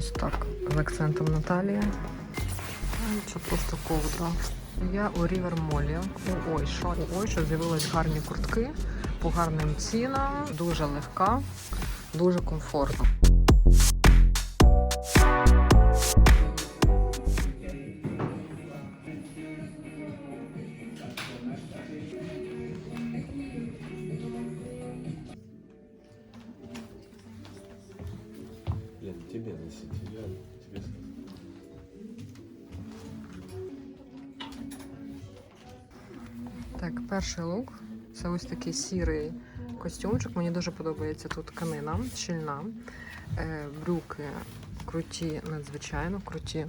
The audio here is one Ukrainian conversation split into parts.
Ось так, з акцентом Наталія. Це просто ковдра. Я у Рівер Молі. У Ойшо. У Ойшо з'явились гарні куртки по гарним цінам, дуже легка, дуже комфортно. Ось такий сірий костюмчик. Мені дуже подобається тут тканина, щільна. Е, брюки круті, надзвичайно круті.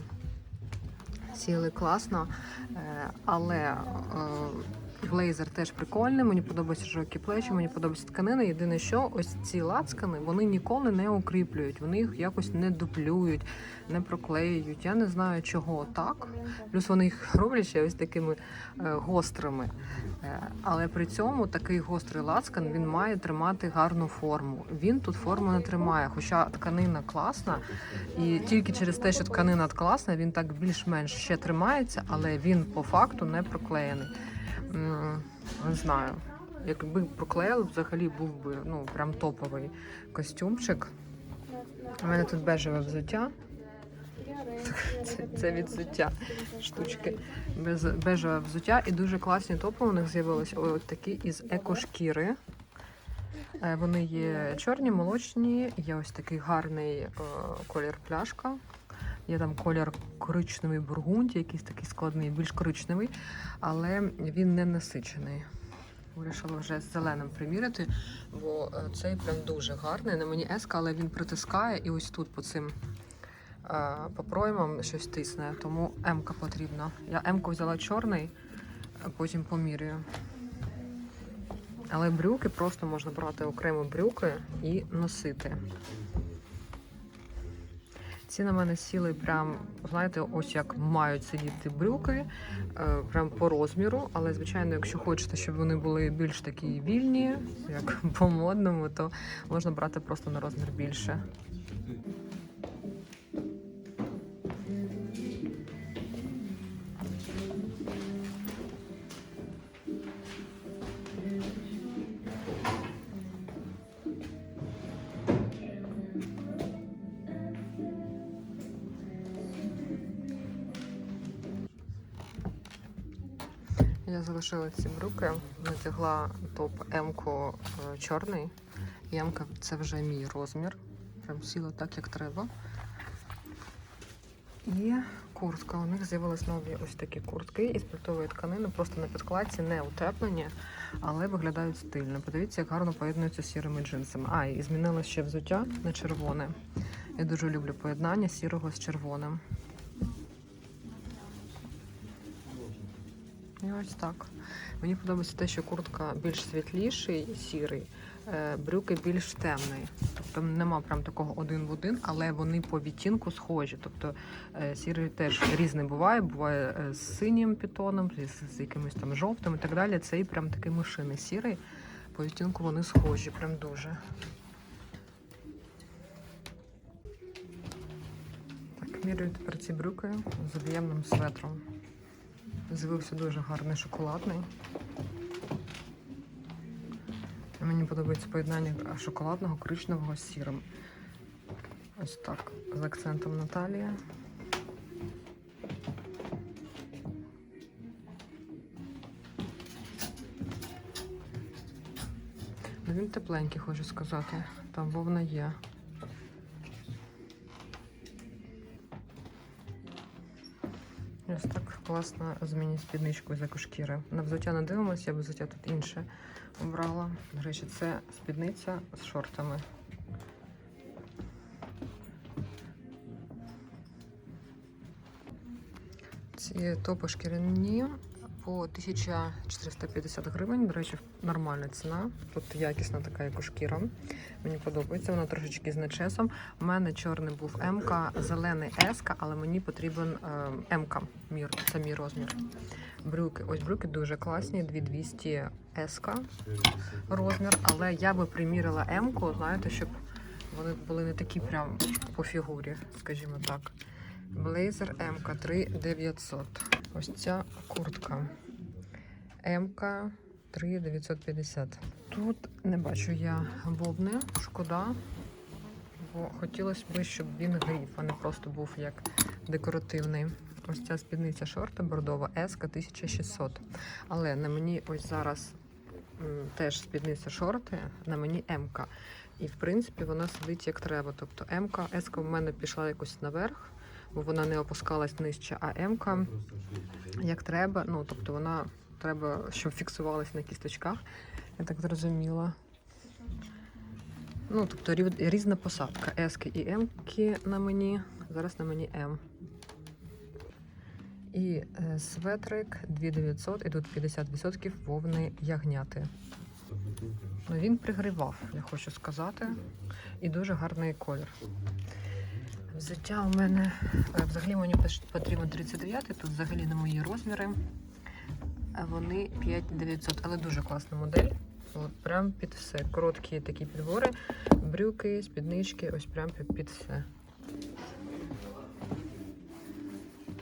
Сіли класно, е, але е, блейзер теж прикольний. Мені подобаються широкі плечі, мені подобається тканина. Єдине, що ось ці лацкани вони ніколи не укріплюють, вони їх якось не дуплюють, не проклеюють. Я не знаю, чого так. Плюс вони їх роблять ще ось такими е, гострими. Е, Але при цьому такий гострий лацкан він має тримати гарну форму. Він тут форму не тримає, хоча тканина класна, і тільки через те, що тканина класна, він так більш-менш ще тримається, але він по факту не проклеєний. Не знаю. Якби проклеїли, взагалі був би ну прям топовий костюмчик. У мене тут бежеве взуття. Це, це від взуття штучки без бежеве взуття. І дуже класні топи у них з'явилися. Ось такі із екошкіри. Е, Вони є чорні, молочні, є ось такий гарний е, колір пляшка. Є там колір коричневий бургунді, якийсь такий складний, більш коричневий, але він не насичений. Вирішила вже з зеленим приміряти, бо е, цей прям дуже гарний. На мені еска, але він притискає і ось тут по цим е, по проймам щось тисне, тому М-ка потрібна. Я М-ку взяла чорний, а потім помірюю. Але брюки просто можна брати окремо брюки і носити. Ці на мене сіли прям, знаєте, ось як мають сидіти брюки, е, прям по розміру. Але, звичайно, якщо хочете, щоб вони були більш такі вільні, як по-модному, то можна брати просто на розмір більше. Залишила ці брюки, натягла топ М-ку е, чорний. І М-ка це вже мій розмір. Прям сіла так, як треба. І куртка. У них з'явились нові ось такі куртки із пальтової тканини, просто на підкладці, не утеплені, але виглядають стильно. Подивіться, як гарно поєднуються з сірими джинсами. А, і змінилось ще взуття на червоне. Я дуже люблю поєднання сірого з червоним. І ось так. Мені подобається те, що куртка більш світліший, сірий, е, брюки більш темний. Тобто нема прям такого один в один, але вони по відтінку схожі. Тобто е, сірий теж різний буває. Буває е, з синім пітоном, з, з якимось там жовтим і так далі. Цей прям такий мишиний сірий. По відтінку вони схожі, прям дуже. Так, мірюю тепер ці брюки з об'ємним светром. З'явився дуже гарний шоколадний. Мені подобається поєднання шоколадного, коричневого з сірим. Ось так, з акцентом Наталія. Ну, Він тепленький, хочу сказати. Там вовна є. Ось так класно змінює спідничку з екошкіри. На взуття не дивимося, я б взуття тут інше обрала. До речі, це спідниця з шортами. Ці топи шкіряні по 1450 гривень. До речі, нормальна ціна. Тут якісна така екошкіра. Мені подобається, вона трошечки з начесом. У мене чорний був МК, зелений СК, але мені потрібен е, МК. Мір, це мій розмір. Брюки. Ось брюки дуже класні, 2200 СК розмір, але я би примірила М-ку, знаєте, щоб Вони були не такі прям по фігурі, скажімо так. Блейзер МК 3900. Ось ця куртка. МК 3950. Тут не бачу я бобни, шкода. Бо хотілося б, щоб він грів, а не просто був як декоративний. Ось ця спідниця шорти бордова S 1600. Але на мені ось зараз м, теж спідниця шорти, на мені МК. І в принципі вона сидить як треба. Тобто МК, S в мене пішла якось наверх, бо вона не опускалась нижче, а МК як треба. Ну, тобто вона треба, щоб фіксувалась на кісточках. Я так зрозуміла. Ну, тобто різна посадка. S і М на мені. Зараз на мені М. І е, светрик 2900 і тут 50% вовни ягняти. Ну, він пригрівав, я хочу сказати. І дуже гарний колір. Взуття у мене е, взагалі мені потрібно 39, тут взагалі не мої розміри. Вони 5900, але дуже класна модель. От прям під все. Короткі такі підбори, брюки, спіднички, ось прям під все.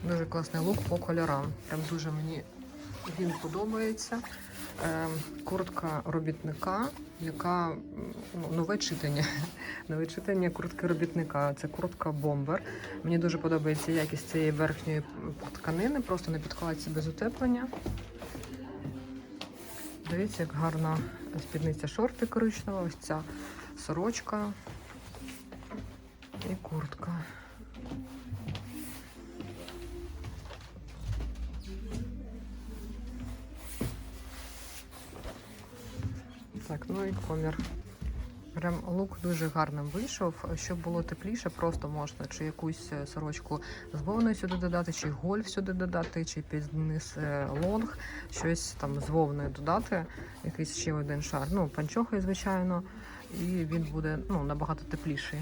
Дуже класний лук по кольорам. Прям дуже мені він подобається. Е, куртка робітника, яка ну, нове читання. Нове читання куртки робітника. Це куртка бомбер. Мені дуже подобається якість цієї верхньої тканини, просто на підкладці без утеплення. Дивіться, як гарна спідниця шорти коричнева, ось ця сорочка і куртка. Комір. Прям лук дуже гарним вийшов. Щоб було тепліше, просто можна чи якусь е, сорочку з вовною сюди додати, чи гольф сюди додати, чи під низ е, лонг, щось там з вовною додати, якийсь ще один шар. Ну, панчохи, звичайно, і він буде ну, набагато тепліший.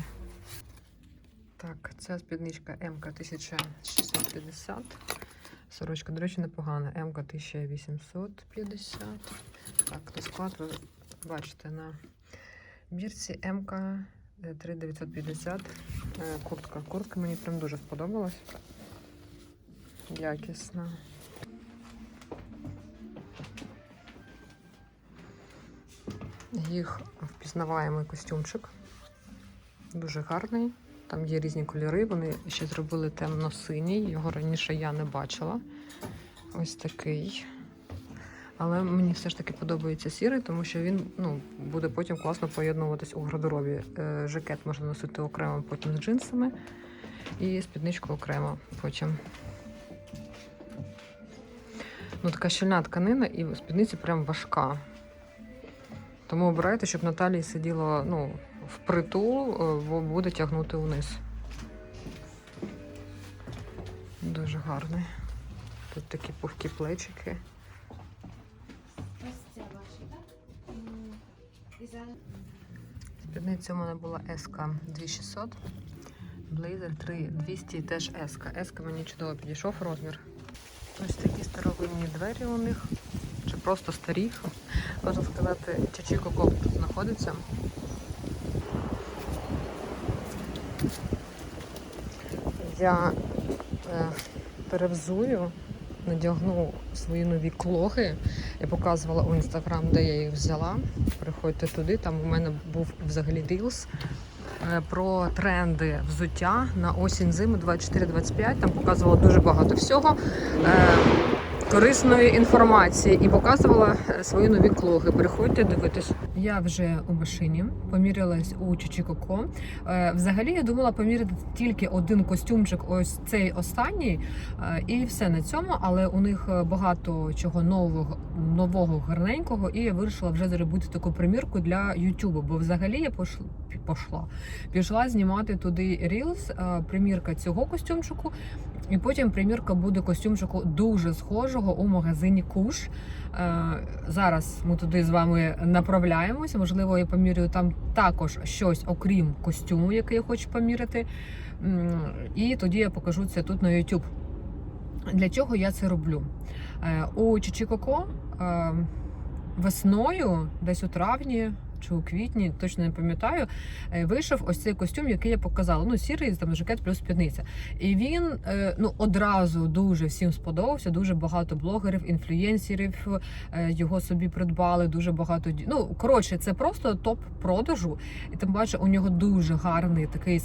Так, ця спідничка МК 1650. Сорочка, до речі, непогана. МК 1850. Так, то склад бачите на бірці МК 3950. Е, Куртка. Куртка мені прям дуже сподобалась. Якісна. Їх впізнаваємий костюмчик. Дуже гарний. Там є різні кольори. Вони ще зробили темно-синій. Його раніше я не бачила. Ось такий. Але мені все ж таки подобається сірий, тому що він ну, буде потім класно поєднуватись у гардеробі. Е, жакет можна носити окремо потім з джинсами і спідничку окремо потім. Ну, така щільна тканина і спідниця прям важка. Тому обирайте, щоб на талії сиділо ну, впритул, е, бо буде тягнути вниз. Дуже гарний. Тут такі пухкі плечики. Спідниця у мене була СК 2600, Blazer 3200 теж СК. СК мені чудово підійшов розмір. Ось такі старовинні двері у них, чи просто старі. Можна сказати, Чачі Коко тут знаходиться. Я е, перевзую, надягну свої нові клоги. Я показувала у інстаграм, де я їх взяла. Приходьте туди. Там у мене був взагалі рілс е, про тренди взуття на осінь зиму 24-25. Там показувала дуже багато всього. е, Корисної інформації і показувала е, свої нові клоги. Приходьте дивитись. Я вже у машині помірялась у Чичікоко. Е, Взагалі я думала поміряти тільки один костюмчик, ось цей останній, е, і все на цьому. Але у них е, багато чого нового, нового гарненького, і я вирішила вже зробити таку примірку для Ютубу. Бо взагалі я пошла, пішла, знімати туди рілс, примірка цього костюмчику, і потім примірка буде костюмчику дуже схожого у магазині Куш. Е, Зараз ми туди з вами направляємося. Можливо, я помірюю там також щось, окрім костюму, який я хочу поміряти. І тоді я покажу це тут на YouTube. Для чого я це роблю? Е, У Чичікоко е, весною, десь у травні, чи у квітні, точно не пам'ятаю. е, Вийшов ось цей костюм, який я показала. Ну, сірий там жакет плюс спідниця. І він е, ну одразу дуже всім сподобався. Дуже багато блогерів, інфлюєнсерів е, його собі придбали. Дуже багато Ну коротше, це просто топ продажу. І тим паче у нього дуже гарний такий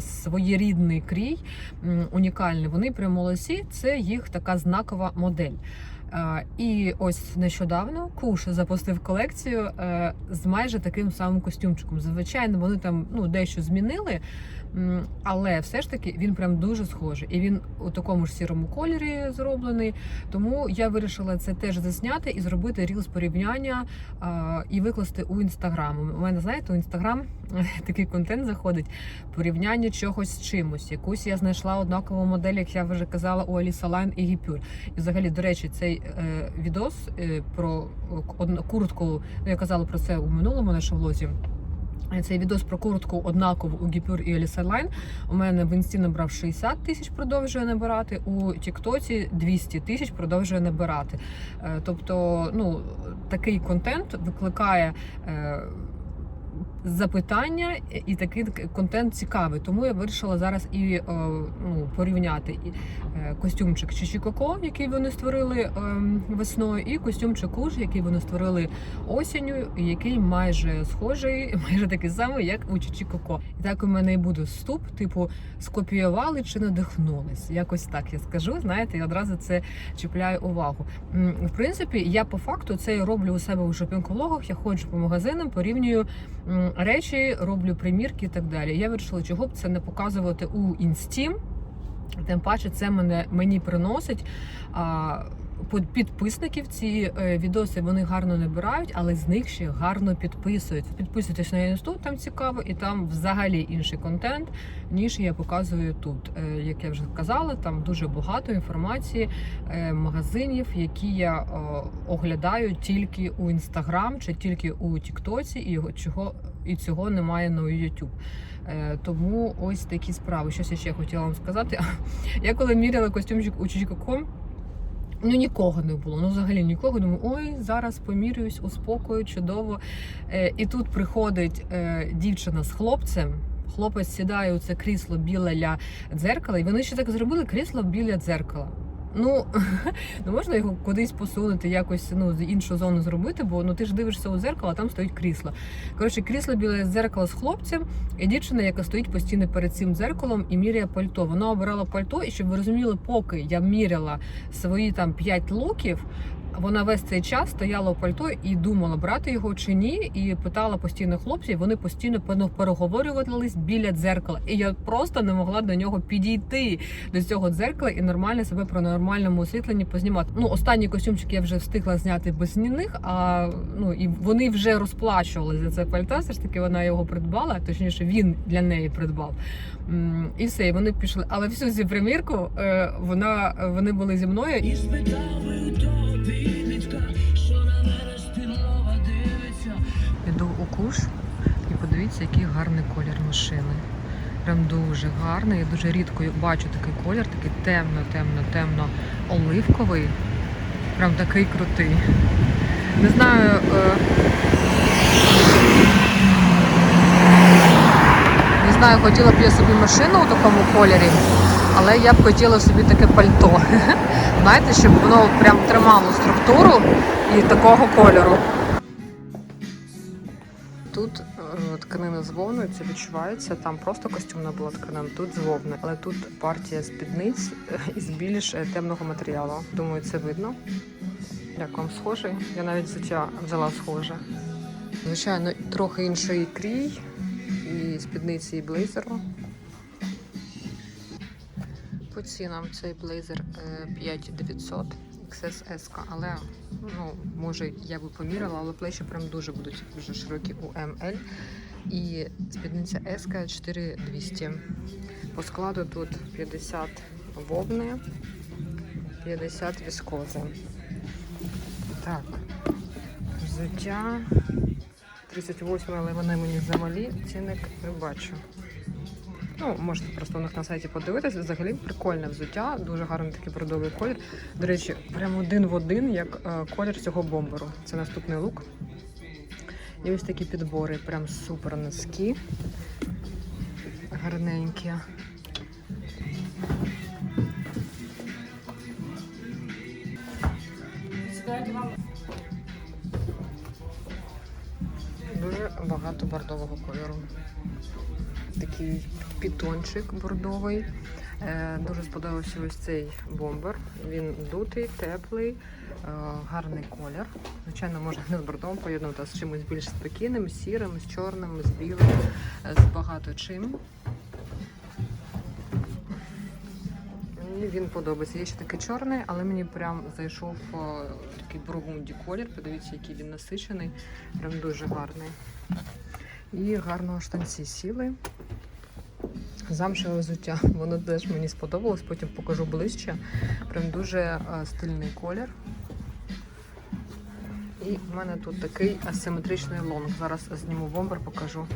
своєрідний крій, унікальний. Вони прям молодці. Це їх така знакова модель. І ось нещодавно Куш запустив колекцію е, з майже таким самим костюмчиком. Звичайно, вони там ну дещо змінили, але все ж таки він прям дуже схожий. І він у такому ж сірому кольорі зроблений. Тому я вирішила це теж засняти і зробити ріл з порівняння і викласти у інстаграм. У мене знаєте, у інстаграм такий контент заходить порівняння чогось з чимось. Якусь я знайшла однакову модель, як я вже казала, у Аліса Лайн і Гіпюр. І взагалі, до речі, цей е, відос е, про куртку. Ну я казала про це у минулому нашому влозі. Цей відос про куртку однакову у Гіпюр і Еліса Лайн у мене в інсті набрав 60 тисяч, продовжує набирати. У Тіктоці 200 тисяч продовжує набирати. Е, Тобто, ну такий контент викликає. Запитання і такий контент цікавий, тому я вирішила зараз і е, ну, порівняти і е, костюмчик Чичікоко, який вони створили ем, весною, і костюмчик Куш, який вони створили осінню, який майже схожий, майже такий самий, як у Чичікоко. І так у мене і буде вступ, типу, скопіювали чи надихнулись. Якось так я скажу. Знаєте, і одразу це чіпляє увагу. В принципі, я по факту це роблю у себе у шопінг-влогах. Я ходжу по магазинам, порівнюю речі, роблю примірки і так далі. Я вирішила, чого б це не показувати у інсті. Тим паче, це мене мені приносить. А, Підписників ці е, відоси вони гарно набирають, але з них ще гарно підписують. Підписуйтесь на інсту, там цікаво, і там взагалі інший контент, ніж я показую тут. Е, Як я вже казала, там дуже багато інформації е, магазинів, які я е, оглядаю тільки у інстаграм чи тільки у Тіктоці, і чого і цього немає на YouTube. Е, Тому ось такі справи. Щось я ще хотіла вам сказати. Я коли міряла костюмчик у Чичікоко, Ну, нікого не було. Ну, взагалі нікого. Думаю, ой, зараз помірююсь, успокою, чудово. Е, і тут приходить е, дівчина з хлопцем. Хлопець сідає у це крісло біле для дзеркала, і вони ще так зробили крісло біля дзеркала. Ну, ну можна його кудись посунути, якось ну іншу зону зробити, бо ну ти ж дивишся у зеркало, а там стоїть крісло. Коротше, крісло біля зеркало з хлопцем, і дівчина, яка стоїть постійно перед цим дзеркалом і міряє пальто. Вона обирала пальто, і щоб ви розуміли, поки я міряла свої там 5 луків. Вона весь цей час стояла у пальто і думала, брати його чи ні, і питала постійно хлопців. Вони постійно переговорювались біля дзеркала. І я просто не могла до нього підійти до цього дзеркала і нормально себе при нормальному освітленні познімати. Ну, останній костюмчик я вже встигла зняти без них, а ну і вони вже розплачували за це пальто. Все ж таки вона його придбала, точніше, він для неї придбав. І все, і вони пішли. Але всю цю примірку е, вона вони були зі мною і У що на мене спінлова дивиться. Іду у куш і подивіться, який гарний колір машини. Прям дуже гарний. Я дуже рідко бачу такий колір, такий темно, темно, темно оливковий. Прям такий крутий. Не знаю. Е... Не знаю, хотіла б я собі машину у такому кольорі, але я б хотіла собі таке пальто. Знаєте, щоб воно прям тримало структуру і такого кольору. Тут е, тканина з вовною, це відчувається. Там просто костюмна була тканина, тут з вовни. Але тут партія спідниць е, із більш е, темного матеріалу. Думаю, це видно. Як вам схожий? Я навіть взуття взяла схоже. Звичайно, трохи інший крій і спідниці, і блейзеру. По цінам цей блейзер е, 5900 XS, але ну, може я би поміряла, але плечі прям дуже будуть дуже широкі у ML. І спідниця S 4200. По складу тут 50 вовни, 50 віскози. Так, взуття 38, але вони мені замалі. Цінник не бачу. Ну, можете просто у них на сайті подивитися. Взагалі прикольне взуття, дуже гарний такий бордовий колір. До речі, прямо один в один, як е, колір цього бомберу. Це наступний лук. І ось такі підбори, прям супер низькі, гарненькі. Дуже багато бордового кольору. Такий пітончик бордовий. Е, Дуже сподобався ось цей бомбер. Він дутий, теплий, е, гарний колір. Звичайно, можна не з бордовим поєднувати, а з чимось більш спокійним, сірим, з чорним, з білим, е, з багато чим. Він подобається. Є ще такий чорний, але мені прям зайшов такий бургунді колір. Подивіться, який він насичений. Прям дуже гарний. І гарно штанці сіли. Замшеве взуття. Воно теж мені сподобалось, потім покажу ближче. Прям дуже е, стильний колір. І в мене тут такий асиметричний лонг. Зараз зніму бомбер, покажу.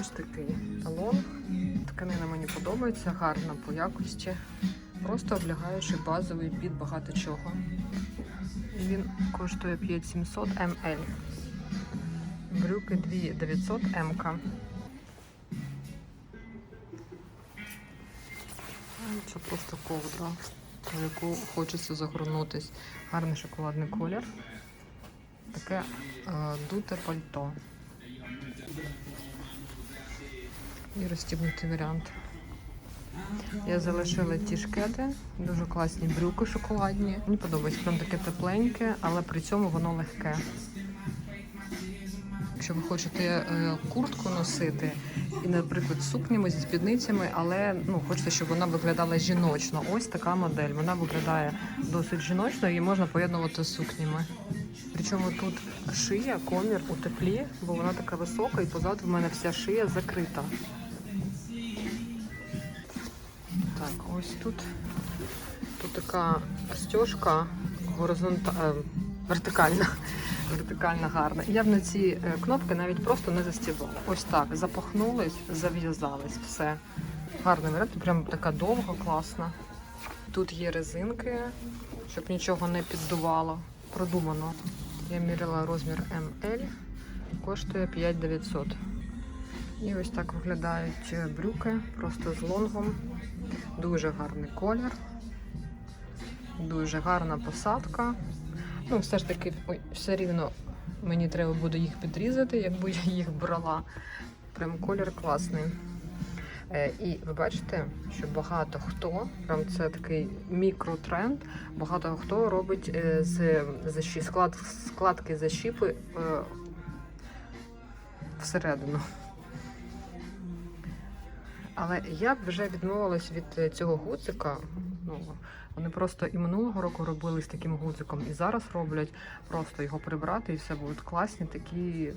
Ось такий лонг. Тканина мені подобається, гарна по якості. Просто облягаючий базовий під багато чого. Він коштує 5700 МЛ. Брюки 2900 МК. Це просто ковдра, в яку хочеться загорнутись. Гарний шоколадний колір. Таке е, дуте пальто. І розстібнутий варіант. Я залишила ті шкети, дуже класні брюки шоколадні. Мені подобається, прям таке тепленьке, але при цьому воно легке. Якщо ви хочете е, куртку носити, і, наприклад, сукнями зі спідницями, але ну хочете, щоб вона виглядала жіночно. Ось така модель. Вона виглядає досить жіночно, її можна поєднувати з сукнями. Причому тут шия, комір у теплі, бо вона така висока, і позаду в мене вся шия закрита. Так, ось тут. Тут така стежка горизонта... е, вертикальна. Вертикальна гарна. Я б на ці е, кнопки навіть просто не застібала. Ось так. Запахнулись, зав'язались, все. Гарний варіант, прям така довга, класна. Тут є резинки, щоб нічого не піддувало. Продумано. Я міряла розмір ML, коштує 5900. І ось так виглядають брюки, просто з лонгом. Дуже гарний колір. Дуже гарна посадка. Ну, все ж таки, ой, все рівно мені треба буде їх підрізати, якби я їх брала. Прям колір класний. Е, і ви бачите, що багато хто, прям це такий мікротренд, багато хто робить е, з защі, склад, складки защіпи е, всередину. Але я б вже відмовилась від е, цього гудзика. Ну, вони просто і минулого року робили з таким гудзиком, і зараз роблять просто його прибрати, і все будуть класні такі, е,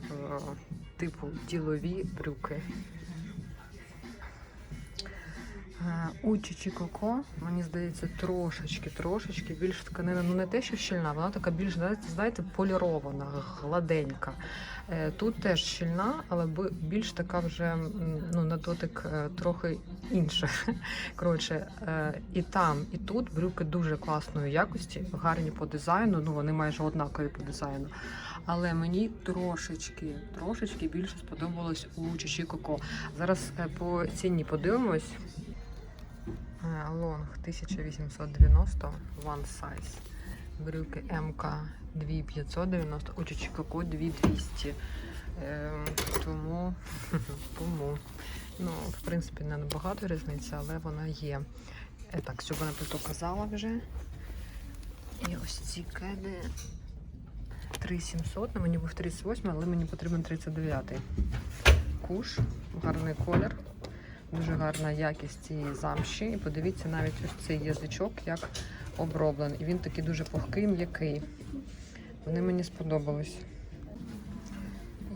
типу, ділові брюки. Е, У Чичі Коко, мені здається, трошечки, трошечки більш тканина. Ну не те, що щільна, вона така більш, знаєте, полірована, гладенька. Е, Тут теж щільна, але більш така вже ну, на дотик е, трохи інша. Коротше, і там, і тут брюки дуже класної якості, гарні по дизайну, ну вони майже однакові по дизайну. Але мені трошечки, трошечки більше сподобалось у Чичі Коко. Зараз по ціні подивимось. Е, Лонг 1890 one size. Брюки МК 2590, у Чичикако 2200. Е, тому, тому, ну, в принципі, не набагато різниця, але вона є. Е, так, щоб вона тут казала вже. І ось ці кеди 3700, ну мені був 38, але мені потрібен 39. Куш, гарний колір. Дуже гарна якість цієї замші. І подивіться навіть ось цей язичок, як оброблений. І він такий дуже пухкий, м'який. Вони мені сподобались.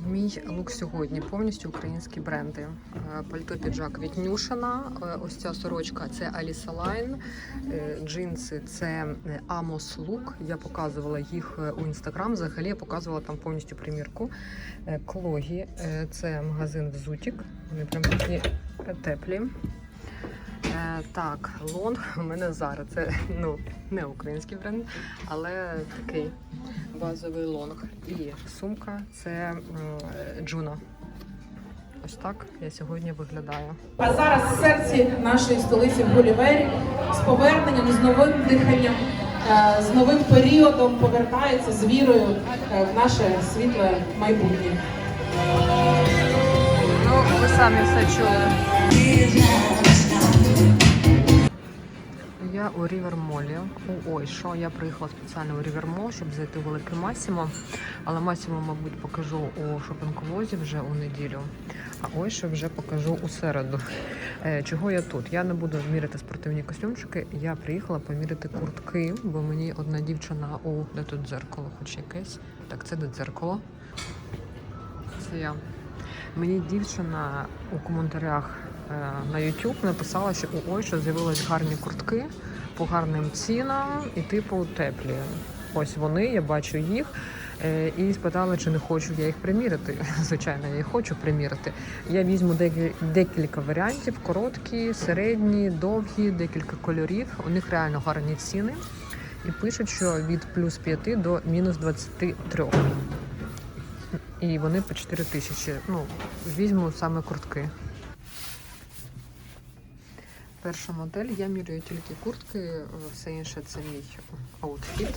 Мій лук сьогодні повністю українські бренди. Е, Пальто піджак від Нюшина. Е, Ось ця сорочка це Аліса Лайн. Е, Джинси це Amos Look. Я показувала їх у інстаграм. Взагалі я показувала там повністю примірку. Клогі це магазин Взутік. Вони прям такі теплі. Е, так, лонг у мене зараз. Це ну не український бренд, але такий базовий лонг. І сумка це м, Джуно. Ось так я сьогодні виглядаю. А зараз в серці нашої столиці в Гулівері з поверненням, з новим диханням, е, з новим періодом повертається з вірою е, в наше світле майбутнє. Ви самі все чули. Я у Рівермолі. У Ойшо. Я приїхала спеціально у Рівермол, щоб зайти в великий Масімо. Але Масімо, мабуть, покажу у шопінг-лозі вже у неділю. А Ойшо вже покажу у середу. Е, Чого я тут? Я не буду міряти спортивні костюмчики. Я приїхала поміряти куртки, бо мені одна дівчина у де тут дзеркало, хоч якесь. Так, це де дзеркало. Це я. Мені дівчина у коментарях е, на YouTube написала, що у Ойшо з'явились гарні куртки по гарним цінам і типу теплі. Ось вони, я бачу їх. Е, І спитала, чи не хочу я їх приміряти. Звичайно, я їх хочу приміряти. Я візьму декілька варіантів: короткі, середні, довгі, декілька кольорів. У них реально гарні ціни. І пишуть, що від плюс 5 до мінус 23. І вони по 4 тисячі. Ну, візьму саме куртки. Перша модель, я міряю тільки куртки, все інше це мій аутфіт.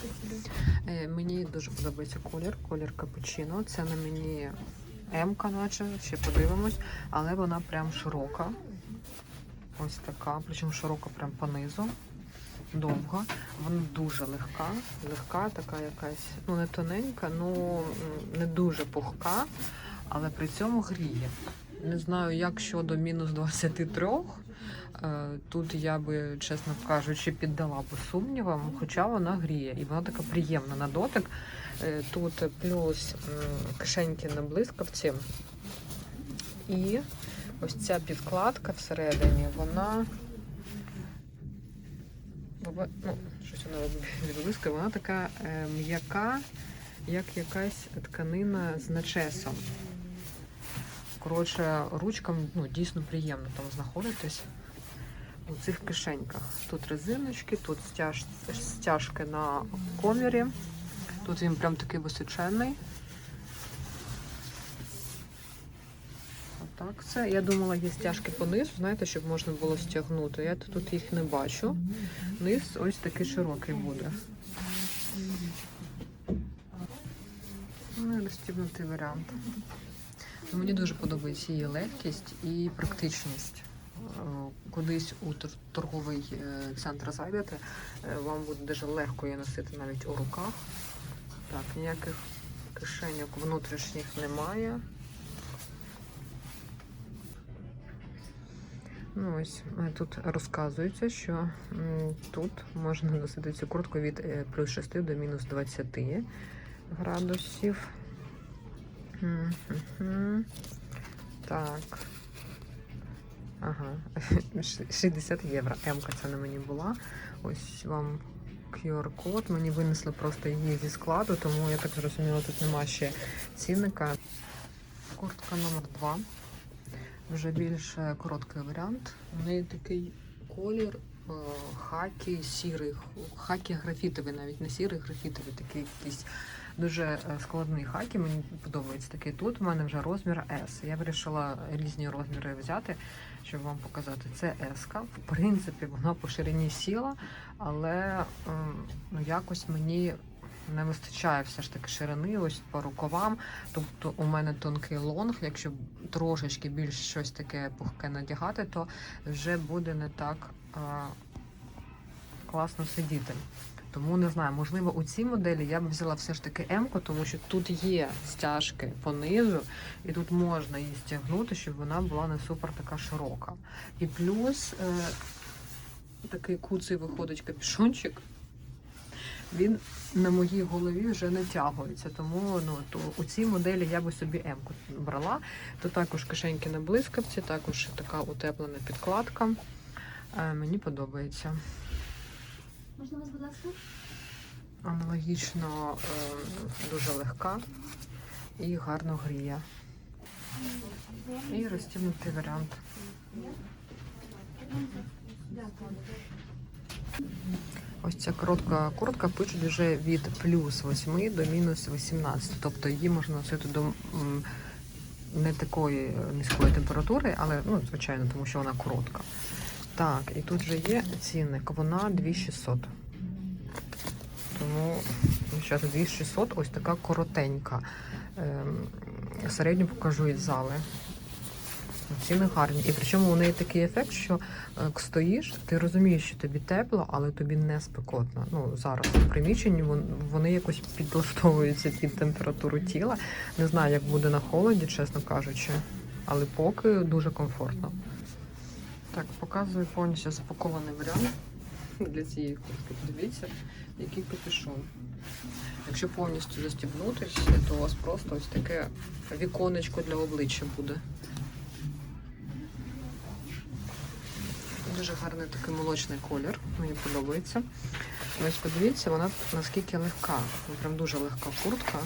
Е, Мені дуже подобається колір, колір капучино. Це на мені М-ка, наче, ще подивимось, але вона прям широка. Ось така, причому широка прям по Довга, вона дуже легка, легка, така якась, ну не тоненька, ну не дуже пухка, але при цьому гріє. Не знаю, як щодо мінус 23. Е, Тут я би, чесно кажучи, піддала би сумнівам, хоча вона гріє і вона така приємна на дотик. Е, Тут плюс кишеньки на блискавці. І ось ця підкладка всередині, вона. Баба- Ну, щось вона відблискує, вона така е, м'яка, як якась тканина з начесом. Коротше, ручкам ну, дійсно приємно там знаходитись у цих кишеньках. Тут резиночки, тут стяж, стяжки на комірі. Тут він прям такий височений. Отак це. Я думала, є стяжки понизу, знаєте, щоб можна було стягнути. Я тут їх не бачу. Низ ось такий широкий буде. Ну, розстібнутий варіант. Мені дуже подобається її легкість і практичність. Е, Кудись у торговий е, центр зайдете, е, вам буде дуже легко її носити навіть у руках. Так, ніяких кишеньок внутрішніх немає. Ну ось е, тут розказується, що тут можна носити цю куртку від е, плюс 6 до мінус 20 градусів. Так. Ага, 60 євро. М-ка це на мені була. Ось вам QR-код. Мені винесли просто її зі складу, тому я так зрозуміла, тут нема ще цінника. Куртка номер 2 Вже більш е, короткий варіант. У неї такий колір е, хакі сірий, хакі графітовий, навіть не сірий, графітовий, такий якийсь дуже е, складний хакі. Мені подобається такий тут. У мене вже розмір S. Я вирішила різні розміри взяти, щоб вам показати. Це S. В принципі, вона по ширині сіла, але ем, ну, якось мені. Не вистачає все ж таки ширини, ось по рукавам. Тобто у мене тонкий лонг. Якщо трошечки більш щось таке пухке надягати, то вже буде не так а, класно сидіти. Тому не знаю, можливо, у цій моделі я б взяла все ж таки М-ку, тому що тут є стяжки понизу, і тут можна її стягнути, щоб вона була не супер така широка. І плюс е, такий куций виходить капюшончик. Він на моїй голові вже натягується. Тому ну, то у цій моделі я би собі М-ку брала. То також кишеньки на блискавці, також така утеплена підкладка. Е, мені подобається. Можна вас, будь ласка? Аналогічно е, дуже легка і гарно гріє. І розтягнутий варіант. Ось ця коротка куртка пишуть вже від плюс 8 до мінус 18. Тобто її можна носити до не такої е, низької температури, але ну, звичайно, тому що вона коротка. Так, і тут вже є цінник. Вона 2600. Тому ну, зараз 2600, ось така коротенька. Ем, середню покажу із зали. Ціни гарні. І причому у неї такий ефект, що е, стоїш, ти розумієш, що тобі тепло, але тобі не спекотно. Ну зараз в приміщенні вони якось підлаштовуються під температуру тіла. Не знаю, як буде на холоді, чесно кажучи, але поки дуже комфортно. Так, показую повністю запакований варіант для цієї куртки. Подивіться, який капюшон. Якщо повністю застібнутись, то у вас просто ось таке віконечко для обличчя буде. Дуже гарний такий молочний колір, мені подобається. Ось подивіться, вона наскільки легка. Прям дуже легка куртка.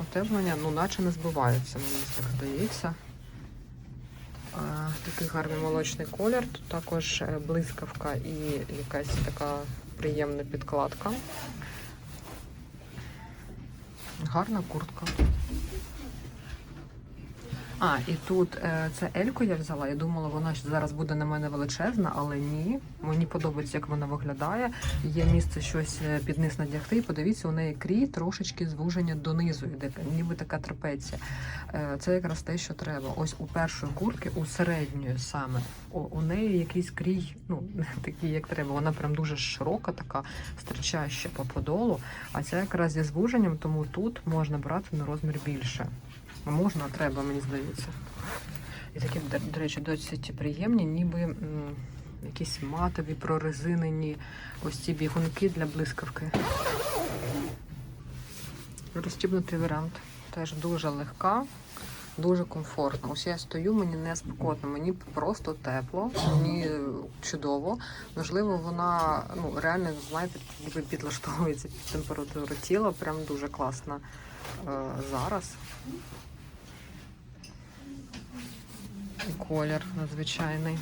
Отеплення, ну, наче не збивається, мені так здається. А, Такий гарний молочний колір. Тут також е, блискавка і якась така приємна підкладка. Гарна куртка. А, і тут е, це Ельку я взяла. Я думала, вона зараз буде на мене величезна, але ні. Мені подобається, як вона виглядає. Є місце щось е, під низ надягти. Подивіться, у неї крій трошечки звуження донизу, йде, ніби така трапеція. Е, це якраз те, що треба. Ось у першої куртки, у середньої саме, у, у неї якийсь крій, ну такий, як треба. Вона прям дуже широка, така стирчаща по подолу. А ця якраз зі звуженням, тому тут можна брати на розмір більше. А Можна, треба, мені здається. І такі, до, речі, досить приємні, ніби м, якісь матові, прорезинені ось ці бігунки для блискавки. Розстібнутий варіант. Теж дуже легка, дуже комфортно. Ось я стою, мені не спекотно, мені просто тепло, мені чудово. Можливо, вона ну, реально, знаєте, ніби підлаштовується під температуру тіла. Прям дуже класно е, зараз. І колір надзвичайний.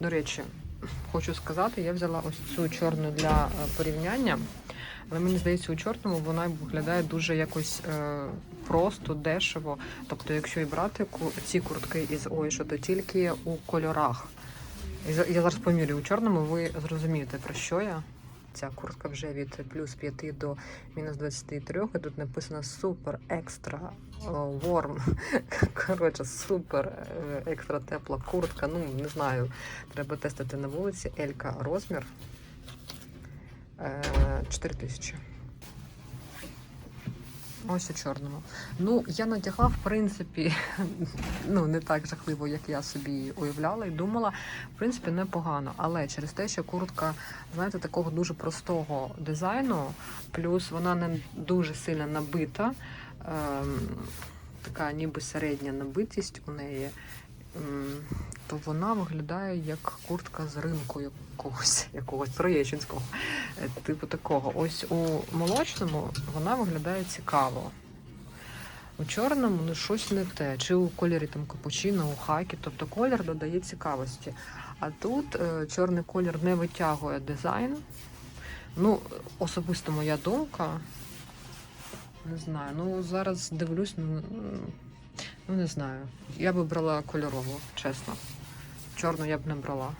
До речі, хочу сказати, я взяла ось цю чорну для е, порівняння, але мені здається, у чорному вона виглядає дуже якось е, просто, дешево. Тобто, якщо і брати ці куртки із Ойшо, то тільки у кольорах. Я зараз помірю у чорному, ви зрозумієте, про що я. Ця куртка вже від плюс 5 до мінус 23, і тут написано супер екстра ворм. Коротше, супер е, екстра тепла куртка. Ну, не знаю, треба тестити на вулиці. Елька розмір е, 4 тисячі. Ось у чорному. Ну, я надягла, в принципі, ну не так жахливо, як я собі уявляла і думала. В принципі, непогано. Але через те, що куртка, знаєте, такого дуже простого дизайну, плюс вона не дуже сильно набита, ем, така ніби середня набитість у неї, то вона виглядає як куртка з ринку якогось, якогось троєщинського. Е, Типу такого. Ось у молочному вона виглядає цікаво. У чорному ну щось не те. Чи у кольорі там капучино, у хакі, тобто колір додає цікавості. А тут е, чорний колір не витягує дизайн. Ну, особисто моя думка. Не знаю. Ну зараз дивлюсь, ну, ну не знаю. Я би брала кольорову, чесно. Чорну я б не брала.